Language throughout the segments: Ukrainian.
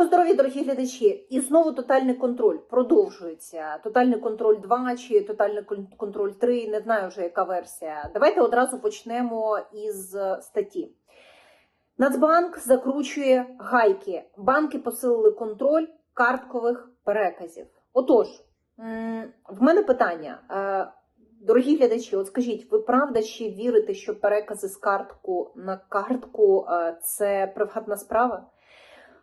Доброго здоров'я, дорогі глядачі! І знову тотальний контроль продовжується. Тотальний контроль 2 чи тотальний контроль 3, не знаю вже яка версія. Давайте одразу почнемо із статті. Нацбанк закручує гайки. Банки посилили контроль карткових переказів. Отож, в мене питання. Е, Дорогі глядачі, от скажіть, ви правда чи вірите, що перекази з картку на картку е, це приватна справа?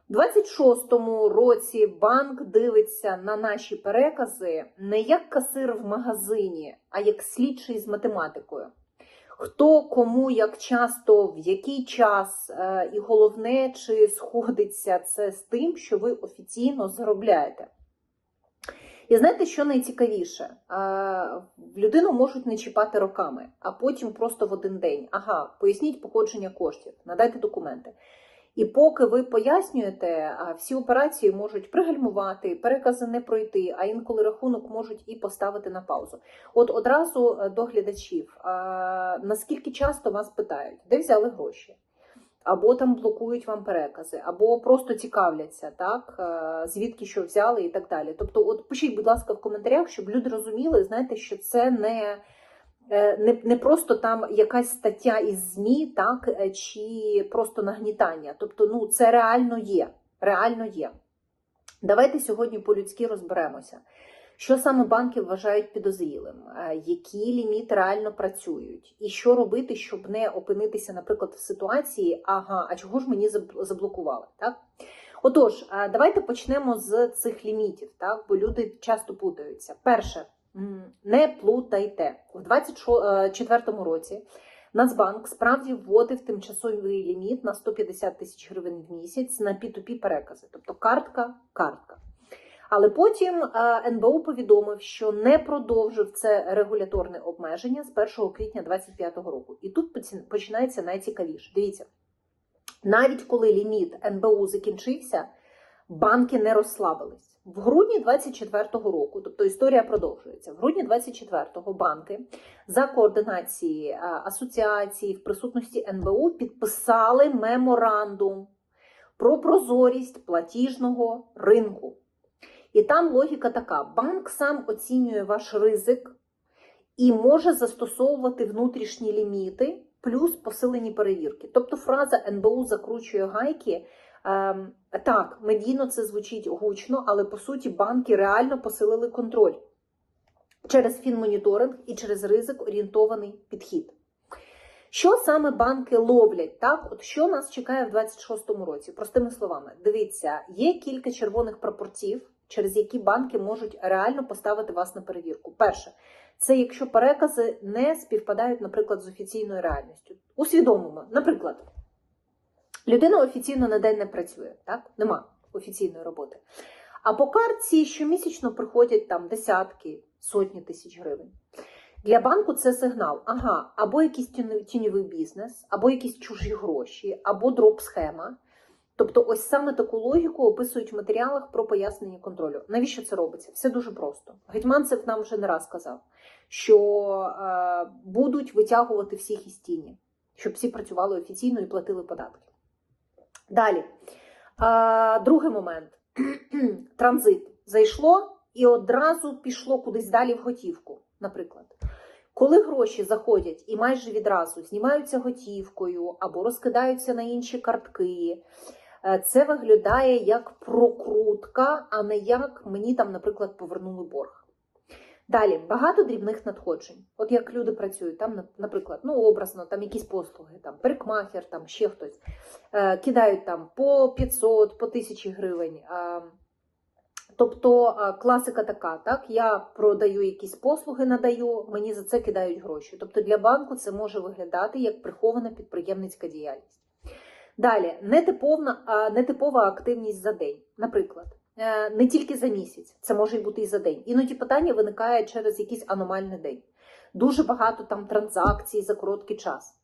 У 26-му році банк дивиться на наші перекази не як касир в магазині, а як слідчий з математикою. Хто кому, як часто, в який час, е, і головне, чи сходиться це з тим, що ви офіційно заробляєте. І знаєте, що найцікавіше? Е, Людину можуть не чіпати роками, а потім просто в один день. Ага, поясніть походження коштів, надайте документи. І поки ви пояснюєте, всі операції можуть пригальмувати, перекази не пройти, а інколи рахунок можуть і поставити на паузу. От одразу е, до глядачів, наскільки часто вас питають, де взяли гроші? Або там блокують вам перекази, або просто цікавляться, так е, звідки що взяли і так далі. Тобто, от пишіть, будь ласка, в коментарях, щоб люди розуміли, знаєте, що це не. Е, не, не просто там якась стаття із ЗМІ, так, е, чи просто нагнітання. Тобто, ну, це реально є. Реально є. Давайте сьогодні по-людськи розберемося. Що саме банки вважають підозрілим, Е, які ліміти реально працюють, і що робити, щоб не опинитися, наприклад, в ситуації, ага, а чого ж мені заблокували? Так? Отож, давайте почнемо з цих лімітів, так? бо люди часто плутаються. Перше, не плутайте. В 2024 році Нацбанк справді вводив тимчасовий ліміт на 150 тисяч гривень в місяць на P2P перекази, тобто картка, картка. Але потім е, НБУ повідомив, що не продовжив це регуляторне обмеження з 1 квітня 2025 року. І тут починається найцікавіше. Дивіться, навіть коли ліміт НБУ закінчився, банки не розслабились. В грудні 24-го року, тобто історія продовжується. В грудні 24-го банки за координації е, асоціації в присутності НБУ підписали меморандум про прозорість платіжного ринку. І там логіка така: банк сам оцінює ваш ризик і може застосовувати внутрішні ліміти плюс посилені перевірки. Тобто фраза НБУ закручує гайки. Ем, так, медійно це звучить гучно, але по суті банки реально посилили контроль через фінмоніторинг і через ризик орієнтований підхід. Що саме банки ловлять? Так, от що нас чекає в 26-му році? Простими словами, дивіться, є кілька червоних прапорців, через які банки можуть реально поставити вас на перевірку. Перше, це якщо перекази не співпадають, наприклад, з офіційною реальністю. Усвідомимо, наприклад, людина офіційно на день не працює, так? Нема офіційної роботи. А по картці щомісячно приходять там десятки, сотні тисяч гривень. Для банку це сигнал. Ага, або якийсь тіньовий бізнес, або якісь чужі гроші, або дроп-схема. Тобто, ось саме таку логіку описують в матеріалах про пояснення контролю. Навіщо це робиться? Все дуже просто. Гетьманцев нам вже не раз сказав, що е, будуть витягувати всіх із тіні, щоб всі працювали офіційно і платили податки. Далі. Е, другий момент: транзит. Зайшло і одразу пішло кудись далі в готівку, наприклад. Коли гроші заходять і майже відразу знімаються готівкою або розкидаються на інші картки, е, це виглядає як прокрутка, а не як мені там, наприклад, повернули борг. Далі багато дрібних надходжень. От як люди працюють, там, наприклад, ну образно, там якісь послуги, там парикмахер, там ще хтось е, кидають там по 500, по 1000 гривень. Е, Тобто класика така, так я продаю якісь послуги, надаю, мені за це кидають гроші. Тобто для банку це може виглядати як прихована підприємницька діяльність. Далі нетиповна, нетипова активність за день. Наприклад, не тільки за місяць, це може бути і за день. Іноді питання виникає через якийсь аномальний день. Дуже багато там транзакцій за короткий час.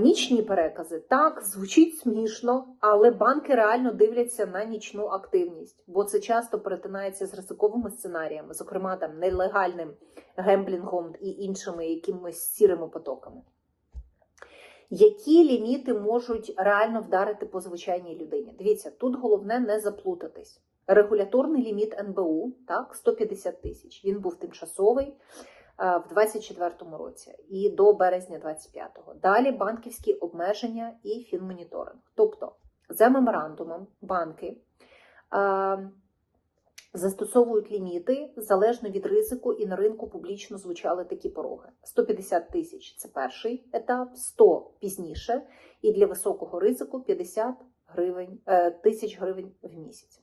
Нічні перекази так звучить смішно, але банки реально дивляться на нічну активність, бо це часто перетинається з ризиковими сценаріями, зокрема там нелегальним гемблінгом і іншими якимись сірими потоками. Які ліміти можуть реально вдарити по звичайній людині? Дивіться, тут головне не заплутатись. Регуляторний ліміт НБУ так 150 тисяч. Він був тимчасовий е, в 24-му році і до березня 25-го. Далі банківські обмеження і фінмоніторинг. Тобто, за меморандумом, банки е, застосовують ліміти залежно від ризику, і на ринку публічно звучали такі пороги: 150 тисяч це перший етап, 100 пізніше, і для високого ризику 50 гривень, е, тисяч гривень в місяць.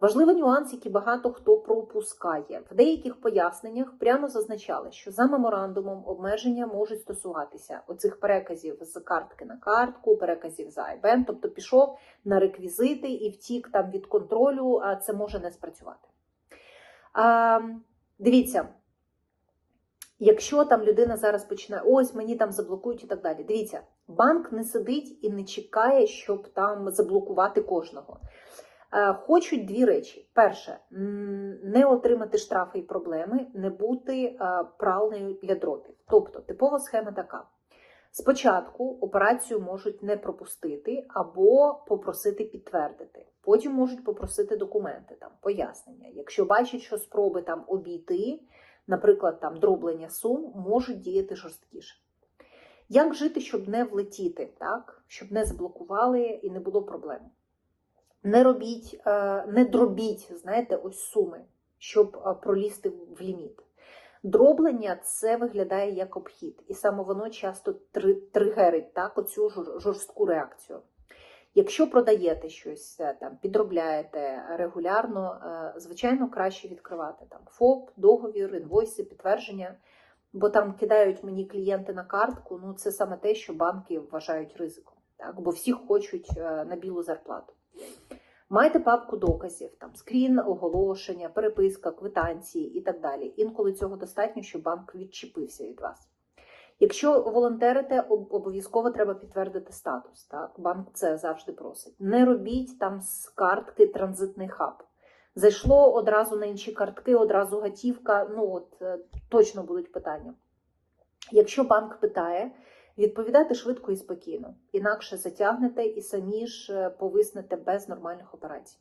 Важливий нюанс, який багато хто пропускає. В деяких поясненнях прямо зазначали, що за меморандумом обмеження можуть стосуватися оцих переказів з картки на картку, переказів за IBAN, тобто пішов на реквізити і втік там від контролю, а це може не спрацювати. А, дивіться, якщо там людина зараз починає, ось мені там заблокують і так далі. Дивіться, банк не сидить і не чекає, щоб там заблокувати кожного. Е, Хочуть дві речі: перше, не отримати штрафи і проблеми, не бути е, пралнею для дропів. Тобто, типова схема така: спочатку операцію можуть не пропустити або попросити підтвердити. Потім можуть попросити документи, там пояснення. Якщо бачать, що спроби там обійти, наприклад, там дроблення сум, можуть діяти жорсткіше. Як жити, щоб не влетіти, так? щоб не заблокували і не було проблем? Не робіть, е, не дробіть, знаєте, ось суми, щоб е, пролізти в ліміт. Дроблення це виглядає як обхід, і саме воно часто три- тригерить так, оцю жорстку реакцію. Якщо продаєте щось, е, там підробляєте регулярно, звичайно, краще відкривати там ФОП, договір, інвойси, підтвердження, бо там кидають мені клієнти на картку. Ну це саме те, що банки вважають ризиком, так бо всі хочуть на білу зарплату. Майте папку доказів, там скрін, оголошення, переписка, квитанції і так далі. Інколи цього достатньо, щоб банк відчепився від вас. Якщо волонтерите, обов'язково треба підтвердити статус. Так? Банк це завжди просить. Не робіть там з картки транзитний хаб. Зайшло одразу на інші картки, одразу готівка. Ну от е, точно будуть питання. Якщо банк питає, відповідайте швидко і спокійно, інакше затягнете і самі ж е, повиснете без нормальних операцій.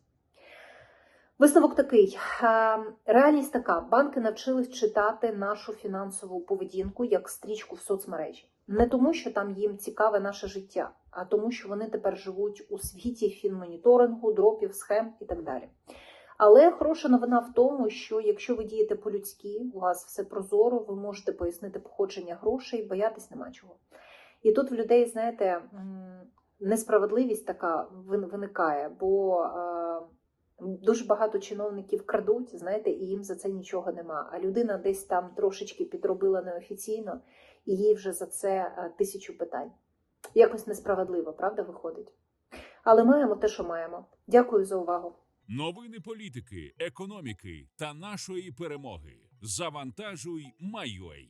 Висновок такий: Е, реальність така: банки навчились читати нашу фінансову поведінку як стрічку в соцмережі. Не тому, що там їм цікаве наше життя, а тому, що вони тепер живуть у світі фінмоніторингу, дропів, схем і так далі. Але хороша новина в тому, що якщо ви дієте по-людськи, у вас все прозоро, ви можете пояснити походження грошей, боятись нема чого. І тут в людей, знаєте, несправедливість така виникає, бо е, дуже багато чиновників крадуть, знаєте, і їм за це нічого нема. А людина десь там трошечки підробила неофіційно, і їй вже за це е, тисячу питань. Якось несправедливо, правда, виходить? Але маємо те, що маємо. Дякую за увагу. Новини політики, економіки та нашої перемоги. Завантажуй, майой.